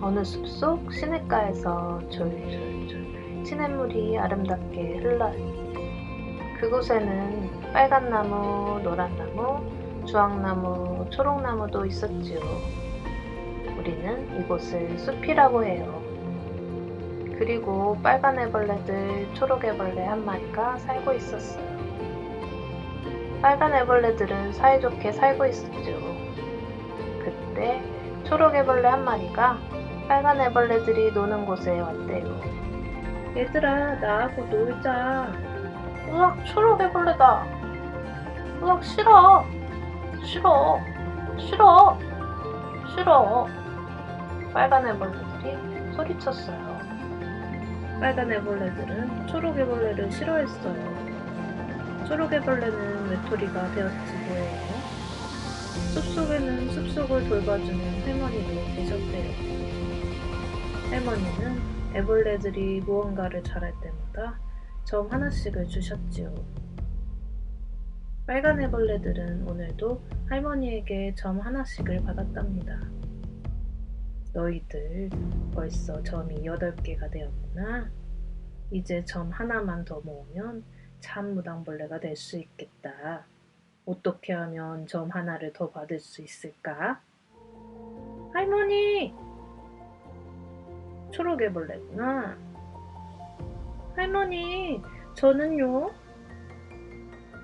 어느 숲속 시냇가에서 졸졸졸 시냇물이 아름답게 흘러 그곳에는 빨간 나무, 노란 나무, 주황 나무, 초록 나무도 있었지요. 우리는 이곳을 숲이라고 해요. 그리고 빨간 애벌레들, 초록 애벌레 한 마리가 살고 있었어요. 빨간 애벌레들은 사이좋게 살고 있었죠. 그때 초록 애벌레 한 마리가 빨간 애벌레들이 노는 곳에 왔대요. 얘들아, 나하고 놀자. 으악, 초록 애벌레다. 으악, 싫어. 싫어. 싫어. 싫어. 빨간 애벌레들이 소리쳤어요. 빨간 애벌레들은 초록 애벌레를 싫어했어요. 초록 애벌레는 외톨이가 되었지 뭐예요. 숲속에는 숲속을 돌봐주는 할머니도 계셨대요. 할머니는 애벌레들이 무언가를 잘할 때마다 점 하나씩을 주셨지요. 빨간 애벌레들은 오늘도 할머니에게 점 하나씩을 받았답니다. 너희들 벌써 점이 8개가 되었구나. 이제 점 하나만 더 모으면 참 무당벌레가 될 수 있겠다. 어떻게 하면 점 하나를 더 받을 수 있을까? 할머니! 초록애벌레구나. 할머니, 저는요?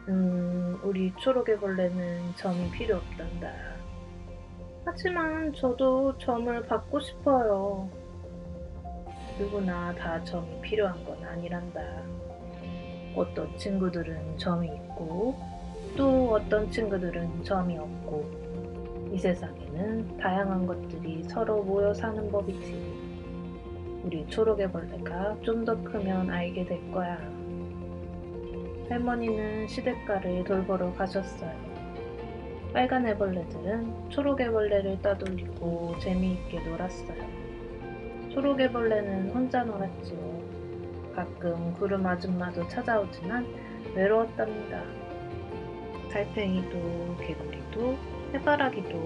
음, 우리 초록애벌레는 점이 필요 없단다. 하지만 저도 점을 받고 싶어요. 누구나 다 점이 필요한 건 아니란다. 어떤 친구들은 점이 있고, 또 어떤 친구들은 점이 없고, 이 세상에는 다양한 것들이 서로 모여 사는 법이지. 우리 초록애벌레가 좀 더 크면 알게 될 거야. 할머니는 시냇가를 돌보러 가셨어요. 빨간 애벌레들은 초록 애벌레를 따돌리고 재미있게 놀았어요. 초록 애벌레는 혼자 놀았지요. 가끔 구름 아줌마도 찾아오지만 외로웠답니다. 달팽이도 개구리도 해바라기도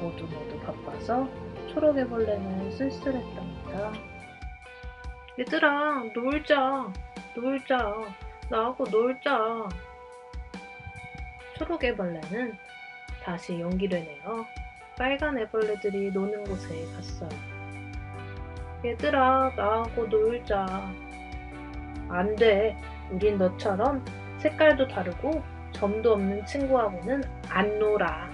모두 모두 바빠서 초록 애벌레는 쓸쓸했답니다. 얘들아 놀자 놀자 나하고 놀자 초록 애벌레는 다시 용기를 내어 빨간 애벌레들이 노는 곳에 갔어요. 얘들아 나하고 놀자 안 돼. 우린 너처럼 색깔도 다르고 점도 없는 친구하고는 안 놀아.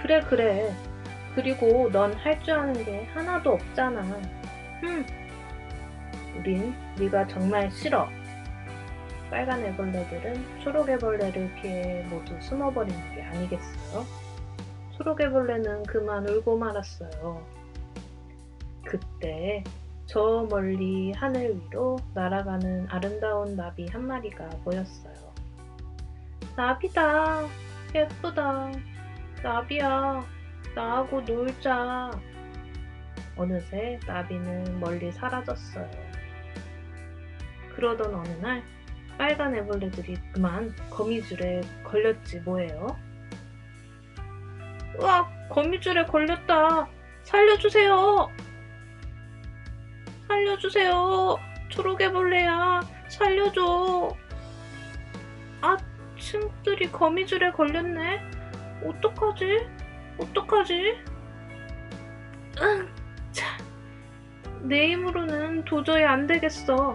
그래, 그래. 그리고 넌 할 줄 아는 게 하나도 없잖아. 흠. 우린 네가 정말 싫어. 빨간 애벌레들은 초록 애벌레를 피해 모두 숨어버리는 게 아니겠어요? 초록 애벌레는 그만 울고 말았어요. 그때 저 멀리 하늘 위로 날아가는 아름다운 나비 한 마리가 보였어요. 나비다. 예쁘다. 나비야. 나하고 놀자. 어느새 나비는 멀리 사라졌어요. 그러던 어느 날 빨간 애벌레들이 그만 거미줄에 걸렸지 뭐예요? 으악! 거미줄에 걸렸다. 살려주세요. 살려주세요. 초록애벌레야. 살려줘. 아, 친구들이 거미줄에 걸렸네. 어떡하지? 어떡하지? 응, 자, 내 힘으로는 도저히 안 되겠어.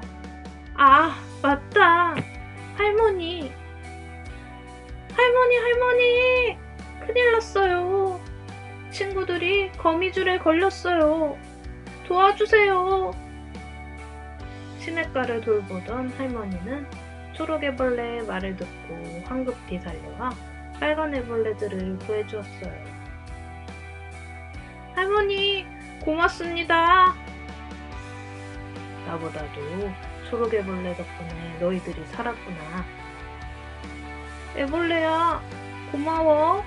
아, 맞다. 할머니. 할머니, 할머니. 큰일 났어요. 친구들이 거미줄에 걸렸어요. 도와주세요. 시냇가를 돌보던 할머니는 초록애벌레의 말을 듣고 황급히 달려와 빨간 애벌레들을 구해주었어요. 할머니, 고맙습니다. 나보다도 초록애벌레 덕분에 너희들이 살았구나. 애벌레야, 고마워.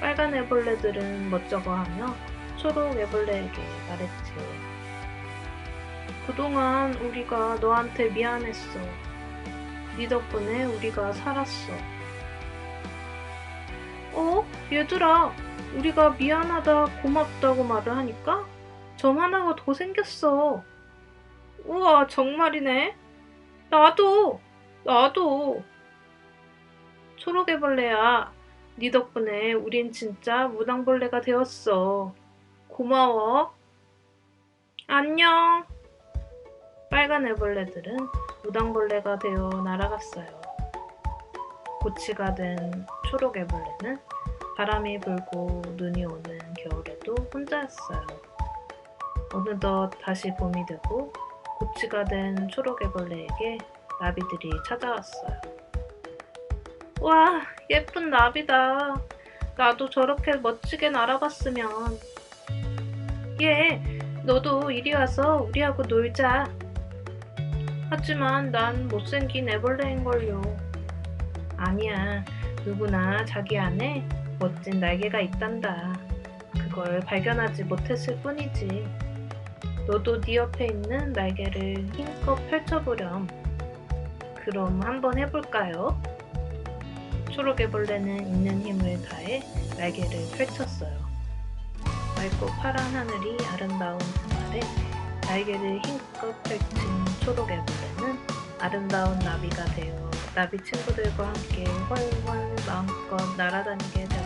빨간 애벌레들은 멋쩍어 하며 초록 애벌레에게 말했지. 그동안 우리가 너한테 미안했어. 네 덕분에 우리가 살았어. 어? 얘들아, 우리가 미안하다, 고맙다고 말을 하니까 점 하나가 더 생겼어. 우와, 정말이네. 나도, 나도. 초록애벌레야, 네 덕분에 우린 진짜 무당벌레가 되었어. 고마워. 안녕. 빨간 애벌레들은 무당벌레가 되어 날아갔어요. 고치가 된 초록 애벌레는 바람이 불고 눈이 오는 겨울에도 혼자였어요. 어느덧 다시 봄이 되고 고치가 된 초록애벌레에게 나비들이 찾아왔어요. 와, 예쁜 나비다. 나도 저렇게 멋지게 날아봤으면. 얘, 너도 이리 와서 우리하고 놀자. 하지만 난 못생긴 애벌레인걸요. 아니야, 누구나 자기 안에 멋진 날개가 있단다. 그걸 발견하지 못했을 뿐이지. 너도 네 옆에 있는 날개를 힘껏 펼쳐보렴. 그럼 한번 해볼까요? 초록애벌레는 있는 힘을 다해 날개를 펼쳤어요. 맑고 파란 하늘이 아름다운 주말에 날개를 힘껏 펼친 초록애벌레는 아름다운 나비가 되어 나비 친구들과 함께 훨훨 마음껏 날아다니게 되었어요.